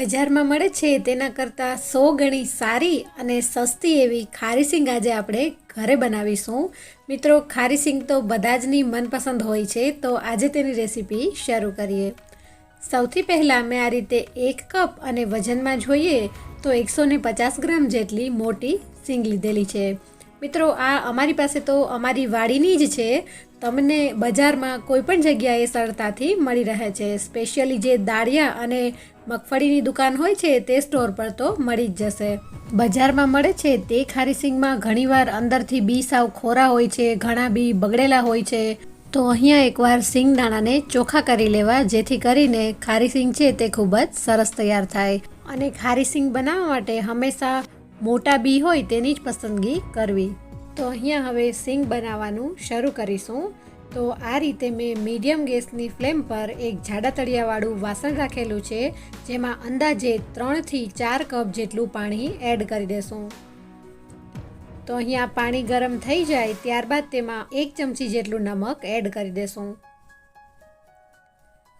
બજારમાં મળે છે, તેના કરતાં સો ગણી સારી અને સસ્તી એવી ખારી સિંગ આજે આપણે ઘરે બનાવીશું. મિત્રો, ખારી સિંગ તો બધા જની મનપસંદ હોય છે, તો આજે તેની રેસીપી શરૂ કરીએ. સૌથી પહેલાં મેં આ રીતે એક કપ અને વજનમાં જોઈએ તો એકસો પચાસ ગ્રામ જેટલી મોટી સિંગ લીધેલી છે. મિત્રો, આ અમારી પાસે તો અમારી વાડીની જ છે તમને બજારમાં કોઈ પણ જગ્યાએ સરળતાથી મળી રહે છે. સ્પેશિયલી જે દાળિયા અને મગફળીની દુકાન હોય છે, તે સ્ટોર પર તો મળી જ જશે. બજારમાં મળે છે તે ખારી સિંગમાં ઘણીવાર અંદરથી બી સાવ ખોરા હોય છે, ઘણા બી બગડેલા હોય છે. તો અહીંયા એકવાર સિંગ દાણાને ચોખ્ખા કરી લેવા, જેથી કરીને ખારી સિંગ છે તે ખૂબ જ સરસ તૈયાર થાય. અને ખારી સિંગ બનાવવા માટે હંમેશા મોટા બી હોય તેની જ પસંદગી કરવી. તો અહીંયા હવે સિંગ બનાવવાનું શરૂ કરીશું. તો આ રીતે મેં મીડિયમ ગેસની ફ્લેમ પર એક જાડા તળિયાવાળું વાસણ રાખેલું છે, જેમાં અંદાજે ત્રણથી ચાર કપ જેટલું પાણી એડ કરી દેશું. તો અહીંયા પાણી ગરમ થઈ જાય ત્યારબાદ તેમાં એક ચમચી જેટલું નમક એડ કરી દેશું.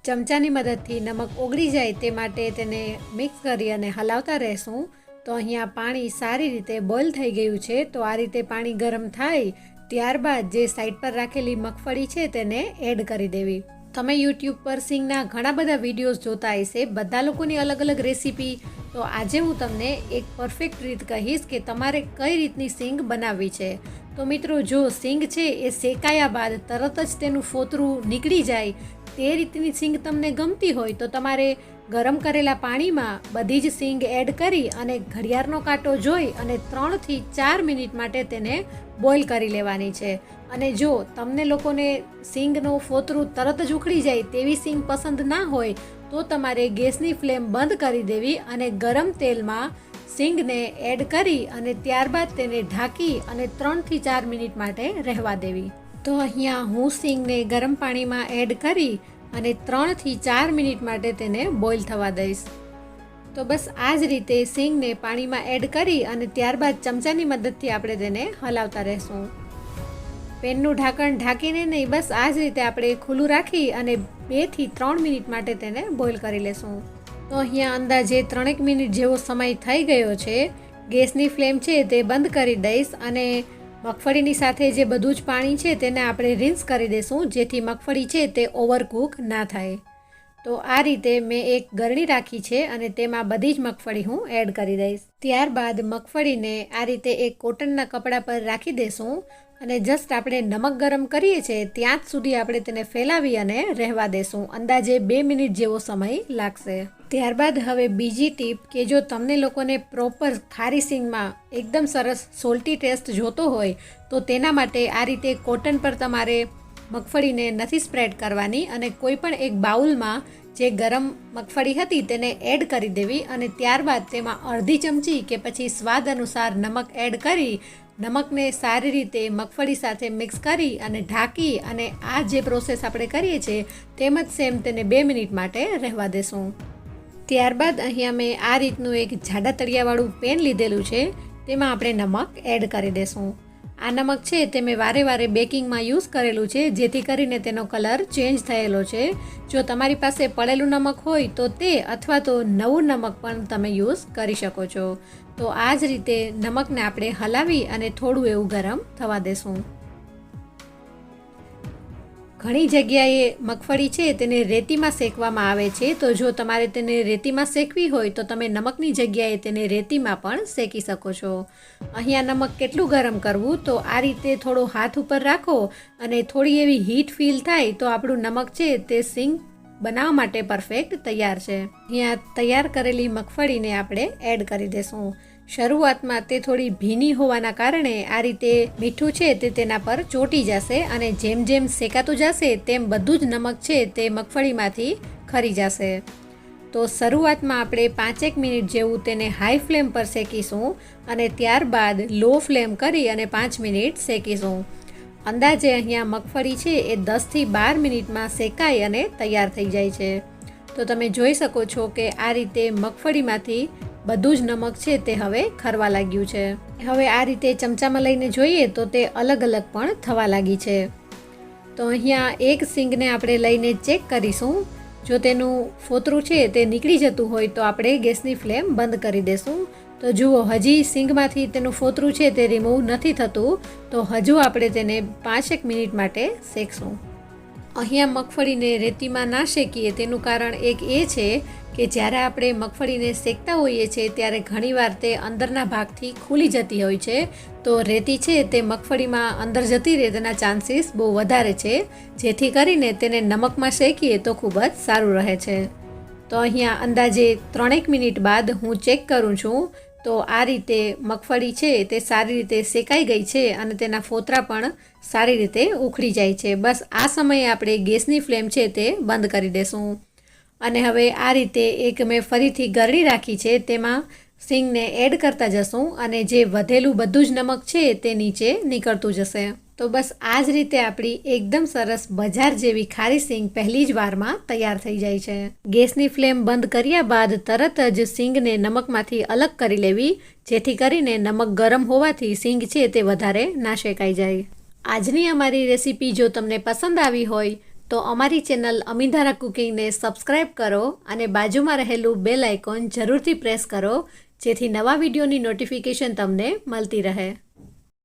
ચમચાની મદદથી નમક ઓગળી જાય તે માટે તેને મિક્સ કરી અને હલાવતા રહેશું. તો અહીંયા પાણી સારી રીતે બોઇલ થઈ ગયું છે, તો આ રીતે પાણી ગરમ થાય, ત્યારબાદ જે સાઈડ પર રાખેલી મગફળી છે તેને એડ કરી દેવી. તમે યુટ્યુબ પર સિંગના ઘણા બધા વિડીયોઝ જોતા હશે, બધા લોકોની અલગ અલગ રેસીપી તો આજે હું તમને એક પરફેક્ટ રીત કહીશ કે તમારે કઈ રીતની સિંગ બનાવવી છે. તો મિત્રો, જો સિંગ છે એ શેકાયા બાદ તરત જ તેનું ફોતરું નીકળી જાય, તે રીતની સિંગ તમને ગમતી હોય તો તમારે ગરમ કરેલા પાણીમાં બધી જ સિંગ એડ કરી અને ઘડિયાળનો કાંટો જોઈ અને ત્રણથી ચાર મિનિટ માટે તેને બોઇલ કરી લેવાની છે. અને જો તમને લોકોને સિંગનું ફોતરું તરત જ ઉખડી જાય તેવી સિંગ પસંદ ના હોય, તો તમારે ગેસની ફ્લેમ બંધ કરી દેવી અને ગરમ તેલમાં સિંગને એડ કરી અને ત્યારબાદ તેને ઢાંકી અને ત્રણથી ચાર મિનિટ માટે રહેવા દેવી. તો અહીંયા હું સિંગને ગરમ પાણીમાં એડ કરી અને ત્રણથી ચાર મિનિટ માટે તેને બોઇલ થવા દઈશ. તો બસ આ જ રીતે સિંગને પાણીમાં એડ કરી અને ત્યારબાદ ચમચાની મદદથી આપણે તેને હલાવતા રહેશું. પેનનું ઢાંકણ ઢાંકીને નહીં, બસ આ જ રીતે આપણે ખુલ્લું રાખી અને બેથી ત્રણ મિનિટ માટે તેને બોઇલ કરી લેશું. તો અહીંયા અંદાજે ત્રણેક મિનિટ જેવો સમય થઈ ગયો છે. ગેસની ફ્લેમ છે તે બંધ કરી દઈશ અને મગફળીની સાથે જે બધું જ પાણી છે તેને આપણે રિન્સ કરી દઈશું જેથી મગફળી છે તે ઓવરકુક ના થાય. તો આ રીતે મેં એક ગરણી રાખી છે અને તેમાં બધી જ મગફળી હું એડ કરી દઈશ. ત્યારબાદ મગફળીને આ રીતે એક કોટનના કપડા પર રાખી દેશું અને જસ્ટ આપણે નમક ગરમ કરીએ છીએ ત્યાં જ સુધી આપણે તેને ફેલાવી અને રહેવા દેશું. અંદાજે બે મિનિટ જેવો સમય લાગશે. ત્યારબાદ હવે બીજી ટીપ કે જો તમને લોકોને પ્રોપર ખારી સિંગમાં એકદમ સરસ સોલ્ટી ટેસ્ટ જોતો હોય, તો તેના માટે આ રીતે કોટન પર તમારે મગફળીને નથી સ્પ્રેડ કરવાની અને કોઈ પણ એક બાઉલમાં જે ગરમ મગફળી હતી તેને એડ કરી દેવી અને ત્યારબાદ તેમાં અડધી ચમચી કે પછી સ્વાદ અનુસાર નમક એડ કરી, નમકને સારી રીતે મગફળી સાથે મિક્સ કરી અને ઢાંકી અને આ જે પ્રોસેસ આપણે કરીએ છીએ, તેમ જ સેમ તેને બે મિનિટ માટે રહેવા દેશું. ત્યારબાદ અહીંયા મેં આ રીતનું એક જાડા તળિયાવાળું પેન લીધેલું છે, તેમાં આપણે નમક એડ કરી દેશું. આ નમક છે તે મેં વારે વારે બેકિંગમાં યુઝ કરેલું છે, જેથી કરીને તેનો કલર ચેન્જ થયેલો છે. જો તમારી પાસે પડેલું નમક હોય તો તે અથવા તો નવું નમક પણ તમે યુઝ કરી શકો છો. તો આ જ રીતે નમકને આપણે હલાવી અને થોડું એવું ગરમ થવા દેશું. ઘણી જગ્યાએ મગફળી છે, તેને રેતીમાં શેકવામાં આવે છે. તો જો તમારે તેને રેતીમાં શેકવી હોય, તો તમે નમકની જગ્યાએ તેને રેતીમાં પણ શેકી શકો છો. અહીંયા નમક કેટલું ગરમ કરવું? તો આ રીતે થોડો હાથ ઉપર રાખો અને થોડી એવી હીટ ફીલ થાય તો આપણું નમક છે, તે સિંગ બનાવવા માટે પરફેક્ટ તૈયાર છે. અહીંયા તૈયાર કરેલી મગફળીને આપણે એડ કરી દેશું. શરૂઆતમાં તે થોડી ભીની હોવાના કારણે આ રીતે મીઠું છે તે તેના પર ચોટી જશે અને જેમ જેમ શેકાતું જશે તેમ બધું જ નમક છે તે મગફળીમાંથી ખરી જશે. તો શરૂઆતમાં આપણે પાંચેક મિનિટ જેવું તેને હાઈ ફ્લેમ પર શેકીશું અને ત્યારબાદ લો ફ્લેમ કરી અને પાંચ મિનિટ શેકીશું. અંદાજે અહીંયા મગફળી છે એ દસથી બાર મિનિટમાં શેકાઈ અને તૈયાર થઈ જાય છે. તો તમે જોઈ શકો છો કે આ રીતે મગફળીમાંથી બધું જ નમક છે તે હવે ખરવા લાગ્યું છે. હવે આ રીતે ચમચામાં લઈને જોઈએ તો તે અલગ અલગ પણ થવા લાગી છે. તો અહીંયા એક સિંગને આપણે લઈને ચેક કરીશું. જો તેનું ફોતરું છે તે નીકળી જતું હોય તો આપણે ગેસની ફ્લેમ બંધ કરી દેશું. તો જુઓ, હજી સિંગમાંથી તેનું ફોતરું છે તે રિમૂવ નથી થતું. તો હજુ આપણે તેને પાંચેક મિનિટ માટે શેકશું. અહીંયા મગફળીને રેતીમાં ના શેકીએ, તેનું કારણ એક એ છે કે જ્યારે આપણે મગફળીને શેકતા હોઈએ છીએ, ત્યારે ઘણીવાર તે અંદરના ભાગથી ખુલી જતી હોય છે. તો રેતી છે તે મગફળીમાં અંદર જતી રહે, તેના ચાન્સીસ બહુ વધારે છે. જેથી કરીને તેને નમકમાં શેકીએ તો ખૂબ જ સારું રહે છે. તો અહીંયા અંદાજે ત્રણેક મિનિટ બાદ હું ચેક કરું છું. તો આ રીતે મગફળી છે તે સારી રીતે શેકાઈ ગઈ છે અને તેના ફોતરા પણ સારી રીતે ઉખડી જાય છે. બસ આ સમયે આપણે ગેસની ફ્લેમ છે તે બંધ કરી દેશું. અને હવે આ રીતે એક મેં ફરીથી ગરડી રાખી છે તેમાં સિંગને એડ કરતા જશું અને જે વધેલું બધું જ નમક છે તે નીચે નીકળતું જશે. તો બસ આ જ રીતે આપણી એકદમ સરસ બજાર જેવી ખારી સિંગ પહેલી જ વારમાં તૈયાર થઈ જાય છે. ગેસની ફ્લેમ બંધ કર્યા બાદ તરત જ સિંગને નમકમાંથી અલગ કરી લેવી, જેથી કરીને નમક ગરમ હોવાથી સિંગ છે તે વધારે ના શેકાઈ જાય. આજની અમારી રેસીપી જો તમને પસંદ આવી હોય, તો અમારી ચેનલ અમીધારા કુકિંગને સબસ્ક્રાઇબ કરો અને બાજુમાં રહેલું બેલ આઇકોન જરૂરથી પ્રેસ કરો, જેથી નવા વિડીયોની નોટિફિકેશન તમને મળતી રહે.